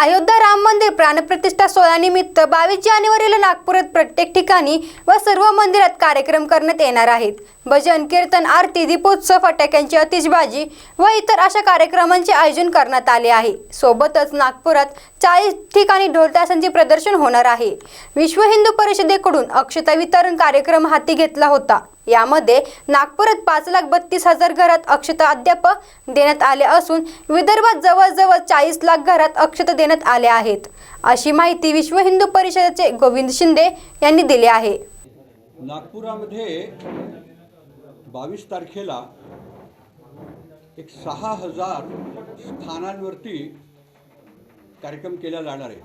अयोध्या राम मंदिर प्राणप्रतिष्ठा सोहळ्यानिमित्त बावीस जानेवारीला नागपुरात प्रत्येक ठिकाणी व सर्व मंदिरात कार्यक्रम करण्यात येणार आहेत. भजन कीर्तन आरती दीपोत्सव फटाक्यांची अतिशबाजी व इतर अशा कार्यक्रमांचे आयोजन करण्यात आले आहे. सोबतच नागपुरात चाळीस ठिकाणी ढोलतासांचे प्रदर्शन होणार आहे. विश्व हिंदू परिषदेकडून अक्षता वितरण कार्यक्रम हाती घेतला होता. यामध्ये नागपुरात पाच लाख बत्तीस हजार घरात अक्षता अद्याप देण्यात आले असून विदर्भात जवळजवळ चाळीस लाख घरात अक्षता देण्यात आल्या आहेत. अशी माहिती विश्व हिंदू परिषदेचे गोविंद शिंदे यांनी दिली आहे. नागपुरामध्ये बावीस तारखेला एक सहा हजार स्थानांवरती कार्यक्रम केला जाणार आहे.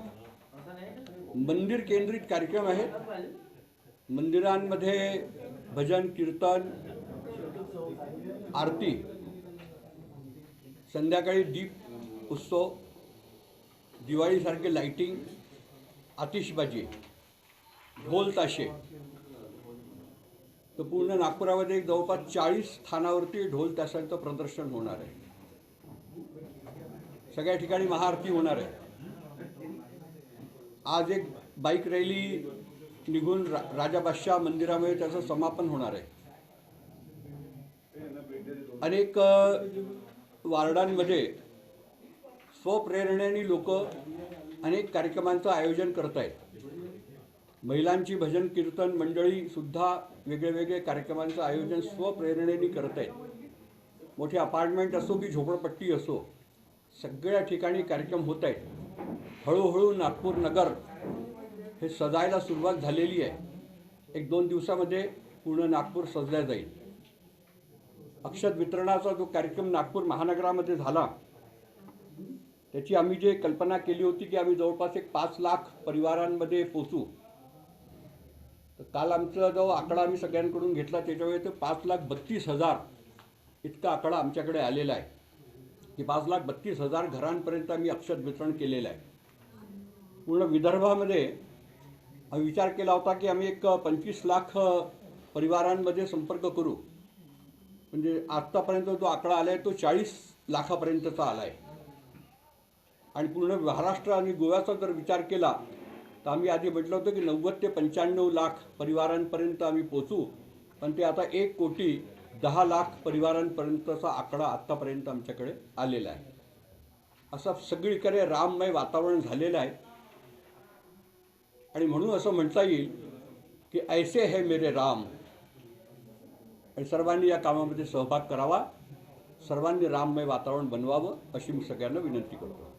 मंदिर केंद्रित कार्यक्रम आहे मंदिरांमध्ये भजन कीर्तन आरती. संध्याकाळी दीप उत्सव दिवाळीसारखे लाईटिंग आतिषबाजी ढोल ताशे. तर पूर्ण नागपुरामध्ये एक जवळपास चाळीस स्थानावरती ढोल ताशांचं प्रदर्शन होणार आहे. सगळ्या ठिकाणी महाआरती होणार आहे. आज एक बाईक रॅली निघून रा राजा बादशाह मंदिरामध्ये त्याचं समापन होणार आहे. अनेक वार्डांमध्ये स्वप्रेरणेने लोक अनेक कार्यक्रमांचं आयोजन करत आहेत महिलांची भजन कीर्तन मंडळी सुद्धा वेगळे वेगळे कार्यक्रमांचं आयोजन स्वप्रेरणेने करत आहेत मोठे अपार्टमेंट असो की झोपडपट्टी असो सगळ्या ठिकाणी कार्यक्रम होत आहेत हळूहळू नागपूर नगर हे सजायला सुरुवात झालेली आहे. एक दोन दिवसामध्ये पूर्ण नागपूर सजल्या जाईल. अक्षत वितरणाचा जो कार्यक्रम नागपूर महानगरामध्ये झाला त्याची आम्ही जे कल्पना केली होती की आम्ही जवळपास एक पाच लाख परिवारांमध्ये पोचू. तर काल आमचा जो आकडा आम्ही सगळ्यांकडून घेतला त्याच्यावेळी ते पाच लाख बत्तीस हजार इतका आकडा आमच्याकडे आलेला आहे. की पाच लाख बत्तीस हजार घरांपर्यंत आम्ही अक्षत वितरण केलेलं आहे. पूर्ण विदर्भामध्ये विचार केला होता की आम्ही एक पंचवीस लाख परिवारांमध्ये संपर्क करू. म्हणजे आत्तापर्यंत जो आकडा आला आहे तो चाळीस लाखापर्यंतचा आला आहे आणि पूर्ण महाराष्ट्र आणि गोव्याचा जर विचार केला तर आम्ही आधी म्हटलं होतं की नव्वद ते पंच्याण्णव लाख परिवारांपर्यंत आम्ही पोचू पण ते आता एक कोटी दहा लाख परिवारांपर्यंतचा आकडा आत्तापर्यंत आमच्याकडे आलेला आहे. असं सगळीकडे राममय वातावरण झालेलं आहे. आणि म्हणून असं म्हणता येईल की ऐसे है मेरे राम. आणि सर्वांनी या कामामध्ये सहभाग करावा. सर्वांनी राममय वातावरण बनवावं अशी मी सगळ्यांना विनंती करतो.